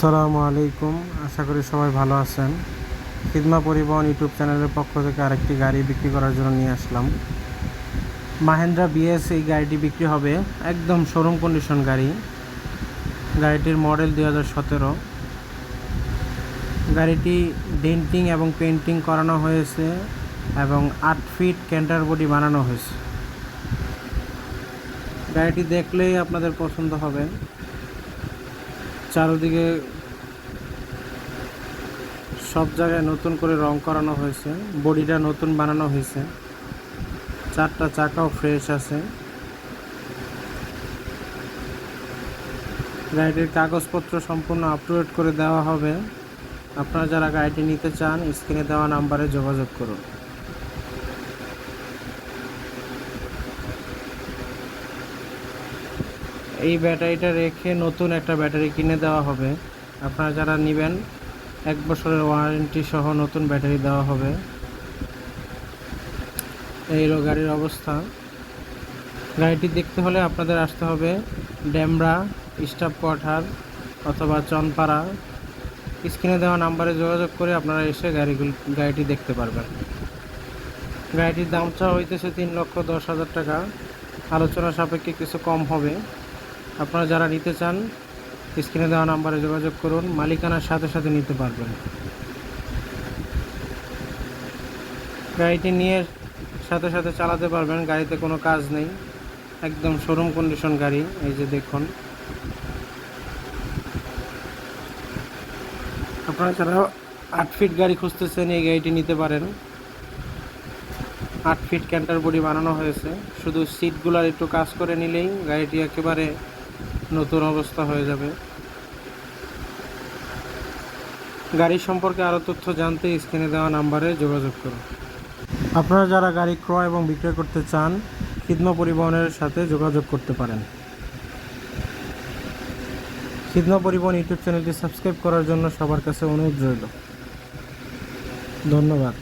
আসসালামু আলাইকুম। আশা করি সবাই ভালো আছেন। খিদমা পরিবহন ইউটিউব চ্যানেলের পক্ষ থেকে আরেকটি গাড়ি বিক্রি করার জন্য নিয়ে আসলাম। মাহেন্দ্রা বিএস এই গাড়িটি বিক্রি হবে একদম শোরুম কন্ডিশন গাড়ি। গাড়িটির মডেল দুই হাজার সতেরো। গাড়িটি ডেন্টিং এবং পেন্টিং করানো হয়েছে এবং আট ফিট ক্যান্টার বডি বানানো হয়েছে। গাড়িটি দেখলেই আপনাদের পছন্দ হবে। চারদিকে সব জায়গায় নতুন করে রং করানো হয়েছে, বডিটা নতুন বানানো হয়েছে। চারটা চাকাও ফ্রেশ আছে। গাড়িটির কাগজপত্র সম্পূর্ণ আপডেট করে দেওয়া হবে। আপনারা যারা গাড়িটি নিতে চান, স্ক্রিনে দেওয়া নাম্বারে যোগাযোগ করুন। এই ব্যাটারিটা রেখে নতুন একটা ব্যাটারি কিনে দেওয়া হবে। আপনারা যারা নেবেন, এক বছরের ওয়ারেন্টি সহ নতুন ব্যাটারি দেওয়া হবে। এই গাড়ির অবস্থা। গাড়িটি দেখতে হলে আপনাদের আসতে হবে ড্যামরা স্টাফ কোয়ার্টার অথবা চনপাড়া। স্ক্রিনে দেওয়া নাম্বারে যোগাযোগ করে আপনারা এসে গাড়িগুলি গাড়িটি দেখতে পারবেন। গাড়িটির দাম চাওয়া হইতেছে তিন লক্ষ দশ হাজার টাকা। আলোচনা সাপেক্ষে কিছু কম হবে। আপনারা যারা নিতে চান, স্ক্রিনে দেওয়া নাম্বারে যোগাযোগ করুন, মালিকানার সাথে সাথে নিতে পারবেন। গাড়িটি নিয়ে সাথে সাথে চালাতে পারবেন, গাড়িতে কোনো কাজ নেই। একদম শোরুম কন্ডিশন গাড়ি, এই যে দেখুন। আপনারা যারা আট ফিট গাড়ি খুঁজতেছেন, এই গাড়িটি নিতে পারেন। আট ফিট ক্যান্টার বডি বানানো হয়েছে। শুধু সিটগুলার একটু কাজ করে নিলেই গাড়িটি একেবারে নতুন অবস্থা হয়ে যাবে। গাড়ি সম্পর্কে আরও তথ্য জানতে স্ক্রিনে দেওয়া নাম্বারে যোগাযোগ করুন। আপনারা যারা গাড়ি ক্রয় এবং বিক্রয় করতে চান, খিদমা পরিবহনের সাথে যোগাযোগ করতে পারেন। খিদমা পরিবহন ইউটিউব চ্যানেলটি সাবস্ক্রাইব করার জন্য সবার কাছে অনুরোধ রইল। ধন্যবাদ।